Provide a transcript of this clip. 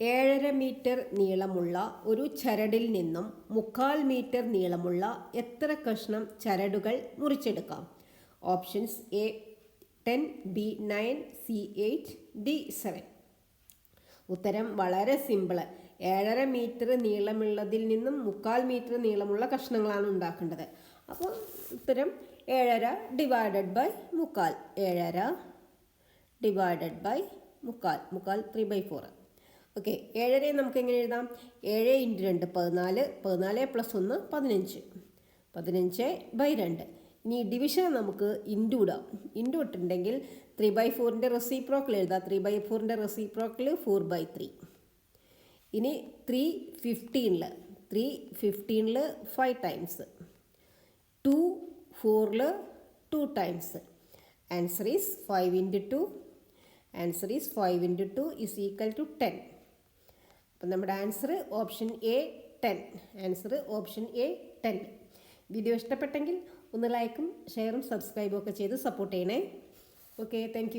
ഏഴര മീറ്റർ നീളമുള്ള ഒരു ചരടിൽ നിന്നും മുക്കാൽ മീറ്റർ നീളമുള്ള എത്ര കഷ്ണം ചരടുകൾ മുറിച്ചെടുക്കാം? Options A ten B nine C eight D seven. ഉത്തരം വളരെ സിമ്പിൾ. ഏഴര മീറ്റർ നീളമുള്ളതിൽ നിന്നും മുക്കാൽ മീറ്റർ നീളമുള്ള കഷ്ണങ്ങളാണ് ഉണ്ടാക്കേണ്ടത്. അപ്പോൾ ഉത്തരം ഏഴര ഡിവൈഡഡ് ബൈ മുക്കാൽ. ഏഴര ഡിവൈഡഡ് ബൈ മുക്കാൽ. മുക്കാൽ ത്രീ ബൈ ഫോർ ഓക്കെ ഏഴരയെ നമുക്ക് എങ്ങനെ എഴുതാം? ഏഴ് ഇന്റു രണ്ട് പതിനാല്. പതിനാല് പ്ലസ് ഒന്ന് പതിനഞ്ച്. പതിനഞ്ച് ബൈ രണ്ട്. ഇനി ഡിവിഷൻ നമുക്ക് ഇന്റു ഇടാം. ഇന്റു ഇട്ടിട്ടുണ്ടെങ്കിൽ ത്രീ ബൈ ഫോറിന്റെ റെസിപ്രോക്കിൽ എഴുതാം. ത്രീ ബൈ ഫോറിന്റെ റെസിപ്രോക്കിൽ ഫോർ ബൈ ത്രീ ഇനി ത്രീ ഫിഫ്റ്റീനിൽ ത്രീ ഫിഫ്റ്റീനിൽ ഫൈവ് ടൈംസ് ടു ഫോറിൽ two times answer is five into two answer is five into two is equal to ten അപ്പം നമ്മുടെ answer option A ten. Answer option A ten. Video ഇഷ്ടപ്പെട്ടെങ്കിൽ ഒന്ന് ലൈക്കും ഷെയറും സബ്സ്ക്രൈബും ഒക്കെ ചെയ്ത് സപ്പോർട്ട് ചെയ്യണേ. Okay thank